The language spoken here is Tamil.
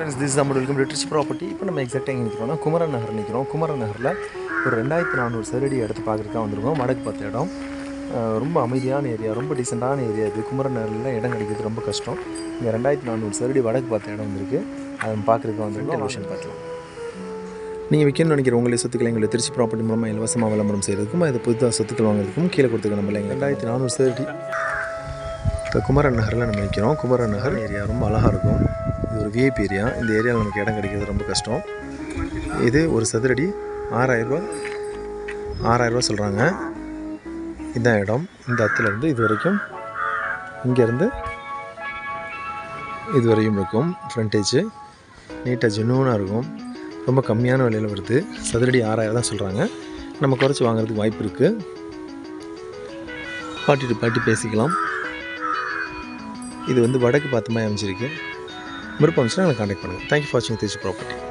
ஃப்ரெண்ட்ஸ் திஸ் நம்ம வெல்கம் ரிட்ரிச் ப்ராப்பர்ட்டி இப்போ நம்ம எக்ஸாக்டாக எங்கே நிற்கிறோம்னா குமரன் நகர் நிற்கிறோம் குமரன் நகரில் ஒரு ரெண்டாயிரத்தி நானூறு சதுரடி இடத்து பார்க்குறதுக்காக வந்திருக்கோம். வடக்கு பார்த்த இடம். ரொம்ப அமைதியான ஏரியா ரொம்ப டீசெண்டான ஏரியா இது. குமரன் நகரில் இடம் கிடைக்கிறது ரொம்ப கஷ்டம். இங்கே ரெண்டாயிரத்தி நானூறு சதுரடி வடக்கு பார்த்த இடம் வந்திருக்கு. அதை பார்க்குறதுக்கு வந்திருக்கோம். லொஷன் பார்க்கலாம். நீங்கள் விற்கணும்னு நினைக்கிற உங்களை சொத்துக்களை எங்களை திருச்சி ப்ராப்பர்ட்டி மூலமாக இலவசமாக விளம்பரம் செய்கிறதுக்கும் அது புதுதாக சொத்துக்கள் வாங்குறதுக்கும் கீழே கொடுத்துக்க நம்ம இல்லைங்க ரெண்டாயிரத்தி நானூறு சதுரடி இப்போ குமரன் நகரில் நம்ம நிற்கிறோம் குமரன் நகர் ஏரியா ரொம்ப அழகாக இருக்கும். VIP area. இந்த ஏரியாவில் நமக்கு இடம் கிடைக்கிறது ரொம்ப கஷ்டம். இது ஒரு சதுரடி. ஆறாயிரரூபா ஆறாயிரரூபா சொல்கிறாங்க இதுதான் இடம். இந்த இடத்துலேருந்து இது வரைக்கும் இங்கேருந்து இது வரையும் இருக்கும். ஃப்ரண்டேஜ் நீட்டாக ஜென்யூனாக இருக்கும். ரொம்ப கம்மியான விலையில் வருது. சதுரடி ஆறாயிரம் தான் சொல்கிறாங்க நம்ம குறைச்சி வாங்குறதுக்கு வாய்ப்பு இருக்குது பாட்டிட்டு பாட்டி பேசிக்கலாம். இது வந்து வடக்கு பார்த்தமாக அமைஞ்சிருக்கு. விருப்பம் இருந்துச்சுன்னா எனக்கு கான்டாக்ட் பண்ணுங்கள் தேங்க்யூ ஃபார் வாட்சிங் திருச்சி ப்ராப்பர்ட்டி